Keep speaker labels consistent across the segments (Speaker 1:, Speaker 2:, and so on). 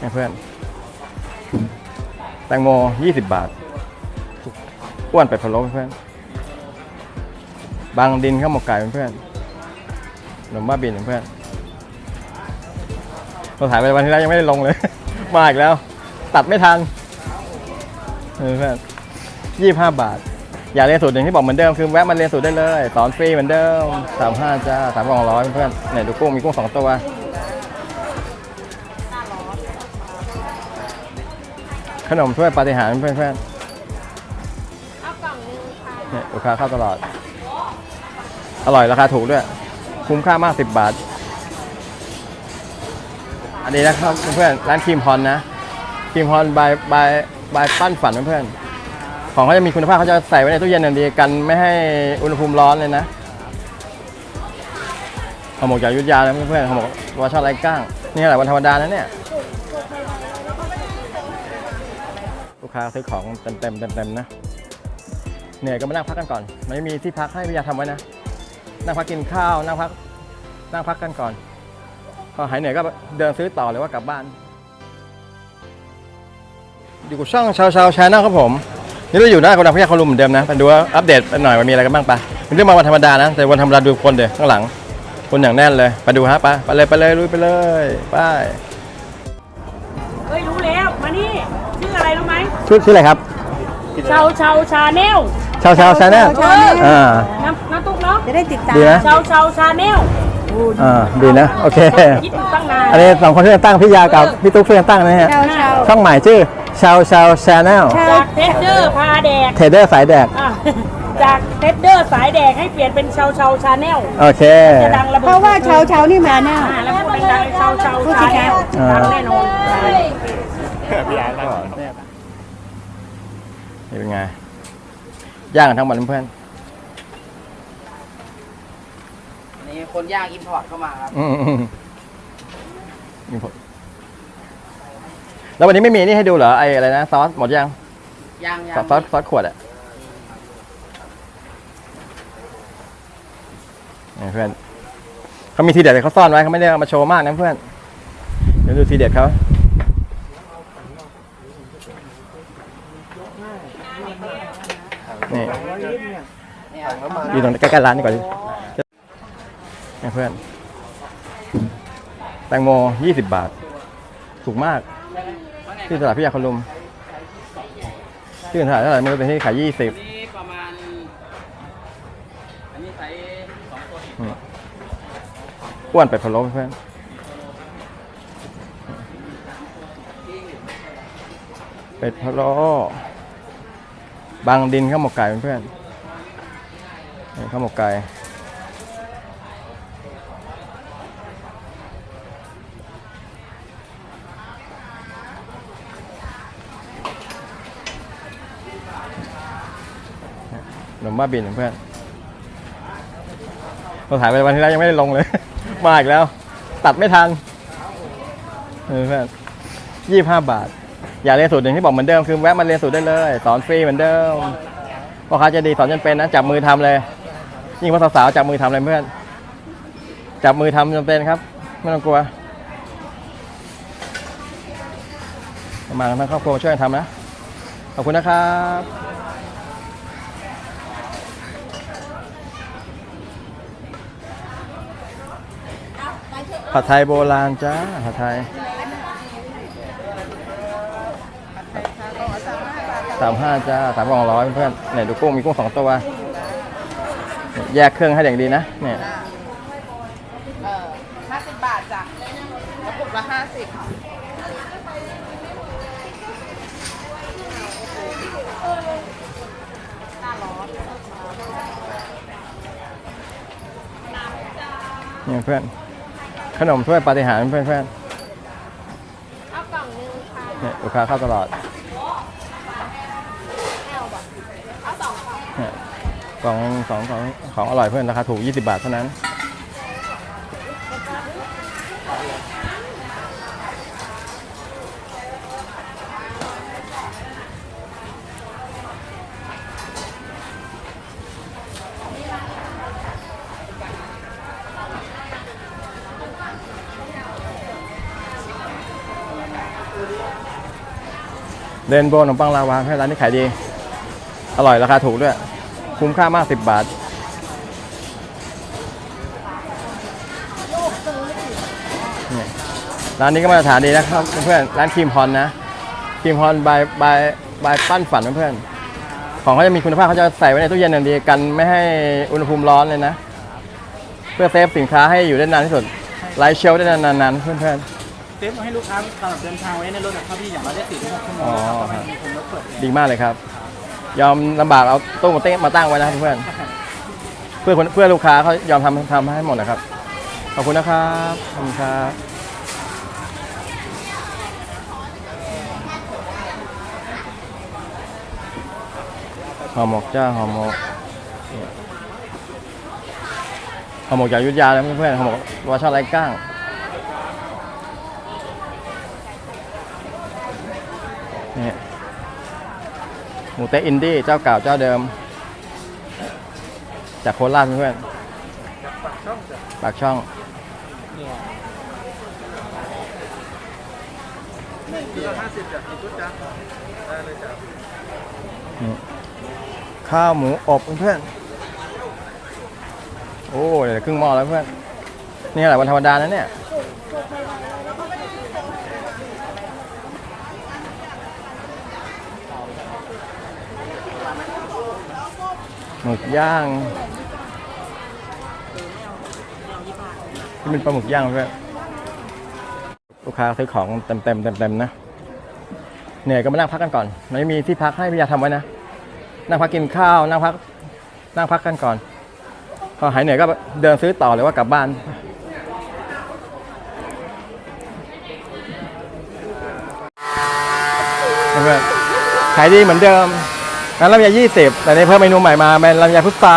Speaker 1: เนี่เพื่อน แตงโม 20 บาท อ้วนไปพะโล้เพื่อน บางดินข้าวหมกไก่เพื่อนขนมบ้าบินเพื่อน เราถ่ายไปวันที่แล้วยังไม่ได้ลงเลย มาอีกแล้ว ตัดไม่ทันเพื่อนยี่ห้าบาท อยากเรียนสูตรอย่างที่บอกเหมือนเดิมคือแวะมาเรียนสูตรได้เลย สอนฟรีเหมือนเดิมสามห้าจ้าสามกองร้อยเพื่อนเนี่ยดูกุ้งมีกุ้งสองตัว ขนมถ้วยปาฏิหาริย์เพื่อนเพื่อน
Speaker 2: เอากล่องนึงค่ะ
Speaker 1: ๆเนี่ยลูกค้าเข้าตลอด อร่อยราคาถูกด้วย คุ้มค่ามาก 10 บาท อันนี้นะครับเพื่อนๆร้านครีมฮอนนะครีมฮอนบายบายบายปั้นฝันเพื่อนๆของเขาจะมีคุณภาพเขาจะใส่ไว้ในตู้เย็นอย่างดีกันไม่ให้อุณหภูมิร้อนเลยนะห่อหมกจากอยุทธยาเลยเพื่อนๆห่อหมกวาชาไรก้าง นี่อะไรวันธรรมดานะเนี่ย กค้าซื้อของเต็มเต็มเต็มเต็มนะเหนื่อยก็มานั่งพักกันก่อนไม่มีที่พักให้พี่ยาทำไว้นะ นั่งพักกินข้าว นั่งพัก นั่งพักกันก่อน พอหายเหนื่อยก็เดินซื้อต่อหรือว่ากลับบ้าน อยู่กับช่องชาวชาวชาแนลครับผม นี่เราอยู่หน้าโกดังพิยาคารุมเหมือนเดิมนะไปดูว่าอัปเดตไปหน่อยว่ามีอะไรกันบ้างปะเป็นเรื่องมาวันธรรมดานะ แต่วันธรรมดาดูคนเดี๋ยวข้างหลัง คนอย่างแน่นเลย ไปดูฮะไปไปเลยไปเลยลุยไปเลย ไป
Speaker 3: ชื่อ
Speaker 1: ชื่ออะไรครับ
Speaker 3: ชาวชาวชาแนล
Speaker 1: ชาวชาวชาแนล
Speaker 2: ชาว Channel
Speaker 1: อ่า
Speaker 3: น้ำน้ำตุ๊กเนาะ
Speaker 2: จะได้ติดตาม
Speaker 1: ดีนะ
Speaker 3: ชาวชาวชาแนล
Speaker 1: อ่าดีนะโอเค
Speaker 3: คิดอยู่ตั้งนาน
Speaker 1: อันนี้สองคนช่วยกันตั้งพี่ยากับพี่ตุ๊กช่วยกันตั้งนะฮะ
Speaker 2: ชาวชาว
Speaker 1: ช่องใหม่ชื่อชาวชาวชาแนล
Speaker 2: ชาว
Speaker 3: จากเทสเดอร์พาแดก
Speaker 1: เทรดเดอร์สายแดก
Speaker 3: อะจากเทสเดอร์สายแดกให้เปลี่ยนเป็นชาวชาวชาแนล
Speaker 1: โอเค
Speaker 3: จะดังระเบิด
Speaker 2: เพราะว่าชาวชาวนี่มาแน่
Speaker 3: อ่าแล้วพูดดังๆชาวชาวชาแนล
Speaker 1: อ่า
Speaker 3: ดังแน่นอน
Speaker 1: นี่เป็นไง ย่างกันทั้งวันเพื่อน
Speaker 4: นี่คนย่างอินพอร์ตเข้ามาครับ
Speaker 1: ๆอืมนี่ผมแล้ววันนี้ไม่มีนี่ให้ดูเหรอไอ้อะไรนะซอสหมดยัง
Speaker 4: ย่าง
Speaker 1: ซ
Speaker 4: ย่า
Speaker 1: องสซอสซอสขวดอะนี่เพื่อนเขามีทีเด็ดเขาซ่อนไว้เขาไม่ได้เอามาโชว์มากนะเพื่อนเดี๋ยวดูทีเด็ดเขา นี่
Speaker 4: เนี่ยครับ
Speaker 1: อยู่ตรงใกล้ๆร้านนี่ก่อนดิเนี่ยเพื่อน แตงโม 20 บาท ถูกมาก ที่ตลาดพิยาคนลุมที่อื่นเท่าไหร่เท่าไหร่ไม่รู้แต่ที่ขาย 20
Speaker 4: นี่ประมาณ อันนี้ใส่สองตัวสิบ
Speaker 1: อ้วนไปพะโล้เพื่อน เป็ดพะโล้บางดินข้าวหมกไก่เพื่อนข้าวหมกไก่ขนมบ้าบินเพื่อนเราถ่ายไปวันที่แล้วยังไม่ได้ลงเลย มาอีกแล้ว ตัดไม่ทันเออเพื่อนยี่ห้าบาท อยากเรียนสูตรอย่างที่บอกเหมือนเดิมคือแวะมาเรียนสูตรได้เลย สอนฟรีเหมือนเดิมพ่อค้าจะดีสอนจนเป็นนะจับมือทำเลย ยิ่งพอสาวๆจับมือทำเลยเพื่อนจับมือทำจนเป็นครับไม่ต้องกลัวมาทั้งครอบครัวมาช่วยกันทำนะขอบคุณนะครับผัดไทยโบราณจ้าผัดไทย สามห้าจ้าสามกล่องร้อยเพื่อนเนี่ยดูกุ้งมีกุ้งสองตัว แยกเครื่องให้อย่างดีนะเนี่ย
Speaker 4: เออห้าสิบบาทจ้ะกระปุกละห้าสิบ
Speaker 1: เนี่ยเพื่อน ขนมถ้วยปาฏิหาริย์เพื่อนเพื่อน
Speaker 2: เอากล่องนึงค่ะ
Speaker 1: ๆเนี่ยลูกค้าเข้าตลอด ของของของของอร่อยเพื่อนราคาถูก 20 บาทเท่านั้น เดนโบนขนมปังลาวาให้ร้านนี้ขายดี อร่อยราคาถูกด้วย คุ้มค่ามาก 10 บาทนี่ร้านนี้ก็มาตรฐานดีนะครับเพื่อนๆร้านครีมฮอนนะครีมฮอนบายบายบายปั้นฝันเพื่อนๆของเขาจะมีคุณภาพเขาจะใส่ไว้ในตู้เย็นอย่างดีกันไม่ให้อุณหภูมิร้อนเลยนะ เพื่อเซฟสินค้าให้อยู่ได้นานที่สุดไลฟ์เชลได้นานๆเพื่อน
Speaker 5: เซฟมาให้ลูกค้าสำหรับเดินทางไว้ในรถนะครับพี่อย่างเราได้สี่ถึงหกชั่วโม
Speaker 1: อ๋
Speaker 5: ง
Speaker 1: อ
Speaker 5: นะครับ
Speaker 1: ครับ
Speaker 5: มีคนรถเปิด
Speaker 1: ๆดีมากเลยครับ ยอมลำบากเอาตู้มาเต้มาตั้งไว้นะครับเพื่อนๆเพื่อคนเพื่อลูกค้าเขายอมทำทำให้หมดนะครับ ขอบคุณนะครับขอบคุณครับห่อหมกจ้าห่อหมกห่อหมกจากอยุทธยาเลยเพื่อนๆห่อหมกวาชาไร้ก้างนี่ห มูเตอินดี้เจ้าเก่าเจ้าเดิม จากโคราชเพื่อนปากช่องข้าวหมูอบเพื่อนโอ้เดี๋ยวครึ่งหม้อแล้วเพื่อนนี่แหละวันธรรมดานะเนี่ย หมึกย่างนี่เป็นปลาหมึกย่างด้วยลูกค้าซื้อของเต็มเต็มเต็มเต็มนะเหนื่อยก็มานั่งพักกันก่อนไม่มีที่พักให้พี่ยาทำไว้นะนั่งพักกินข้าวนั่งพักนั่งพักกันก่อน พอหายเหนื่อยก็เดินซื้อต่อหรือว่ากลับบ้านขายดีเหมือนเดิม ร้านลำไยยี่สิบแต่นี้เพิ่มเมนูใหม่มาเป็นลำไยพุทรา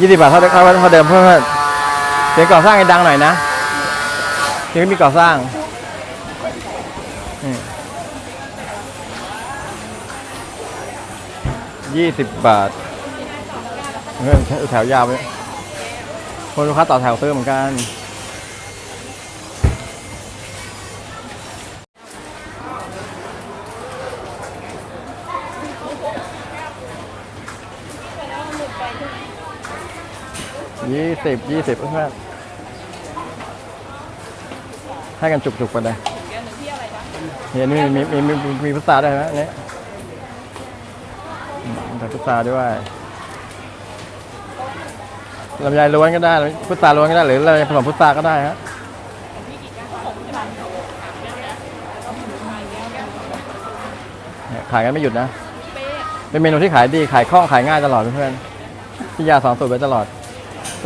Speaker 1: ยี่สิบบาทเท่าเดิมเท่าเดิมเพื่อนเสียงก่อสร้างให้ดังหน่อยนะเสียงมีก่อสร้างยี่สิบบาทเพื่อนแถวยาวเลยคนลูกค้าต่อแถวซื้อเหมือนกัน ยี่สิบยี่สิบเพื่อนให้กันจุกๆไปเลยเห็นมีมีมีมีมีมีพุทราด้วยนะเนี่ยใส่พุทราด้วยลำไยล้วนก็ได้พุทราล้วนก็ได้หรือลำไยผสมพุทราก็ได้ฮะเนี่ยขายกันไม่หยุดนะ เป็นเมนูที่ขายดีขายคล่องขายง่ายตลอดเพื่อนพี่ยาสอนสูตรไว้ตลอด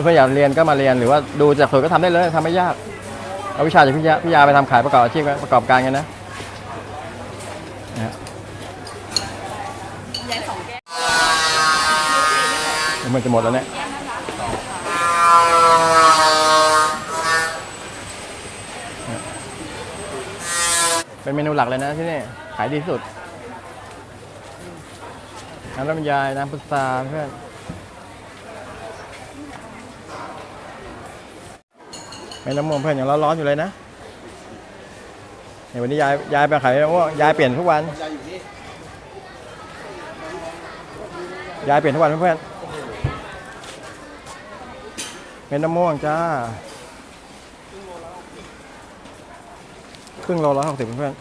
Speaker 1: เพื่อนอยากเรียนก็มาเรียนหรือว่าดูจากสูตรก็ทำได้เลยทำไม่ยาก เอาวิชาจากพี่ยาพี่ยาไปทำขายประกอบอาชีพประกอบการกันนะนะฮะมันจะหมดแล้วเนี่ยเป็นเมนูหลักเลยนะที่นี่ขายดีที่สุดน้ำลำไยน้ำพุทราเพื่อน ไม่น้ำมงเพื่อนอย่างร้อนๆอยู่เลยนะเดี๋ยววันนี้ยายยายไปขายมะม่วงยายเปลี่ยนทุกวันยายเปลี่ยนทุกวันเพื่อนเป็นน้ำม่วงจ้าครึ่งโลร้อยหกสิบเพื่อน